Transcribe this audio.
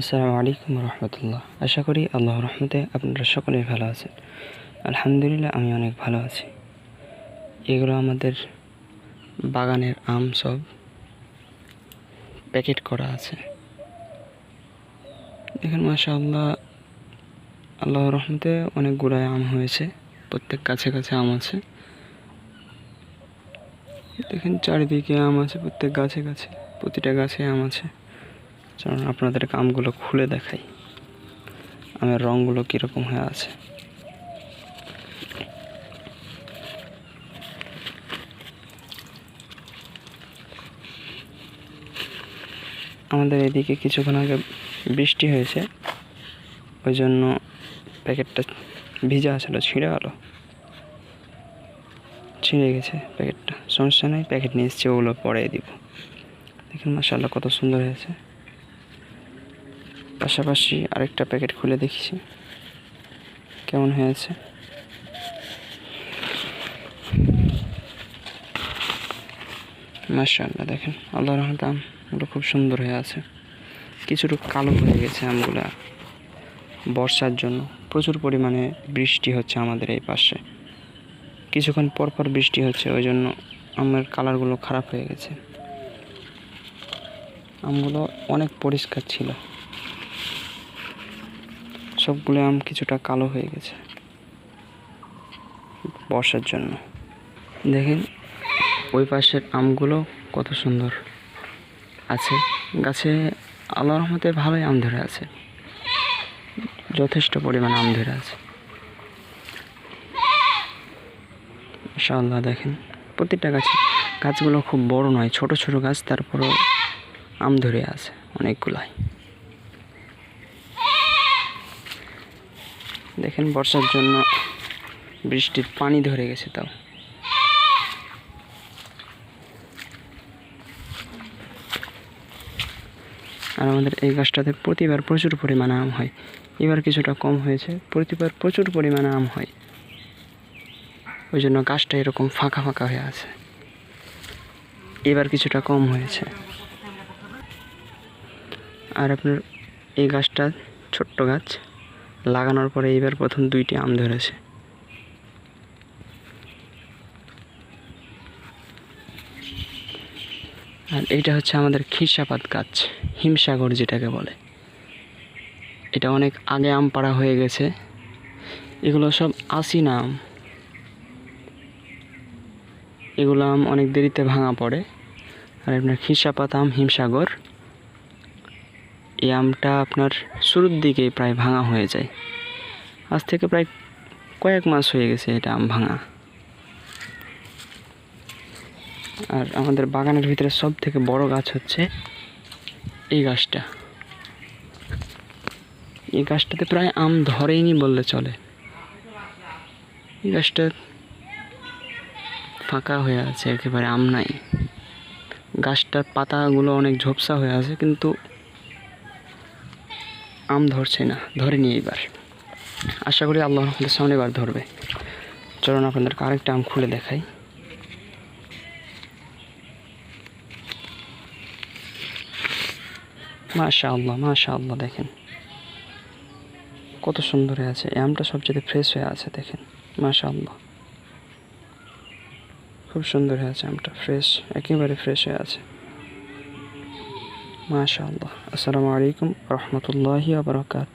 আসসালামু আলাইকুম রহমতুল্লাহ। আশা করি আল্লাহ রহমতে আপনারা সকলেই ভালো আছেন। আলহামদুলিল্লাহ আমি অনেক ভালো আছি। এগুলো আমাদের বাগানের আম সব প্যাকেট করা আছে। দেখেন মাসা আল্লাহ আল্লাহ রহমতে অনেকগুলাই আম হয়েছে। প্রত্যেক কাছে কাছে আম আছে। দেখেন চারিদিকে আম আছে, প্রত্যেক গাছে গাছে, প্রতিটা গাছে আম আছে। চলুন আপনাদের আমগুলো খুলে দেখাই। আমের রঙগুলো কীরকম হয়ে আছে। আমাদের এদিকে কিছুক্ষণ আগে বৃষ্টি হয়েছে। ওই জন্য প্যাকেটটা ভিজা ছিল, ছিঁড়ে গেল। ছিঁড়ে গেছে প্যাকেটটা। সমস্যা নেই, প্যাকেট নিয়ে এসছে, ওগুলো পরে দিব। দেখুন মাসাল্লাহ কত সুন্দর হয়েছে। পাশাপাশি আরেকটা প্যাকেট খুলে দেখছি। কেমন হয়েছে? মাশাআল্লাহ, দেখেন আল্লাহ রহমতে আমগুলো খুব সুন্দর হয়ে আছে। কিছুটা কালো হয়ে গেছে আমগুলা বর্ষার জন্য। প্রচুর পরিমাণে বৃষ্টি হচ্ছে আমাদের এই পাশে। কিছুক্ষণ পর পর বৃষ্টি হচ্ছে, ওই জন্য আমের কালারগুলো খারাপ হয়ে গেছে। আমগুলো অনেক পরিষ্কার ছিল। সবগুলো আম কিছুটা কালো হয়ে গেছে বর্ষার জন্য। দেখেন, ওই পাশের আমগুলো কত সুন্দর আছে। গাছে আল্লাহ রহমতে ভালোই আম ধরে আছে। যথেষ্ট পরিমাণ আম ধরে আছে। মাশাআল্লাহ, দেখেন প্রতিটা গাছে, গাছগুলো খুব বড় নয়, ছোট ছোট গাছ, তারপরও আম ধরে আছে অনেকগুলাই। দেখেন বর্ষার জন্য বৃষ্টির পানি ধরে গেছে তাও। আর আমাদের এই গাছটাতে প্রতিবার প্রচুর পরিমাণে আম হয়। এবার কিছুটা কম হয়েছে, প্রতিবার প্রচুর পরিমাণে আম হয়। ওই জন্য গাছটা এরকম ফাঁকা ফাঁকা হয়ে আছে। এবার কিছুটা কম হয়েছে। আর আপনার এই গাছটা ছোট্ট গাছ। লাগানোর পরে এবার প্রথম দুইটি আম ধরেছে। আর এইটা হচ্ছে আমাদের খিরসাপাত গাছ, হিমসাগর যেটাকে বলে। এটা অনেক আগে আম পাড়া হয়ে গেছে। এগুলো সব আসিনা আম। এগুলো আম অনেক দেরিতে ভাঙা পড়ে। আর আপনার খিরসাপাত আম, হিমসাগর। এই আমটা আপনার শুরুর দিকেই প্রায় ভাঙা হয়ে যায়। আজ থেকে প্রায় কয়েক মাস হয়ে গেছে এটা আম ভাঙা। আর আমাদের বাগানের ভিতরে সব থেকে বড় গাছ হচ্ছে এই গাছটা। এই গাছটাতে প্রায় আম ধরেইনি বললে চলে। এই গাছটা ফাঁকা হয়ে আছে, একেবারে আম নাই। গাছটার পাতাগুলো অনেক ঝোপসা হয়ে আছে, কিন্তু আম ধরছে না ধরেনি এইবার আশা করি আল্লাহ রহমতের সামনে এবার ধরবে। চলুন আপনাদেরকে আরেকটা আম খুলে দেখাই। মাশা আল্লাহ মাশা আল্লাহ দেখেন। কত সুন্দর হয়ে আছে। আমটা সবচেয়ে ফ্রেশ হয়ে আছে, দেখেন। মাশা আল্লাহ খুব সুন্দর হয়ে আছে আমটা ফ্রেশ একেবারে ফ্রেশ হয়ে আছে। মাশা আল্লাহ আসসালামু আলাইকুম রহমতুল্লাহি আবরকাত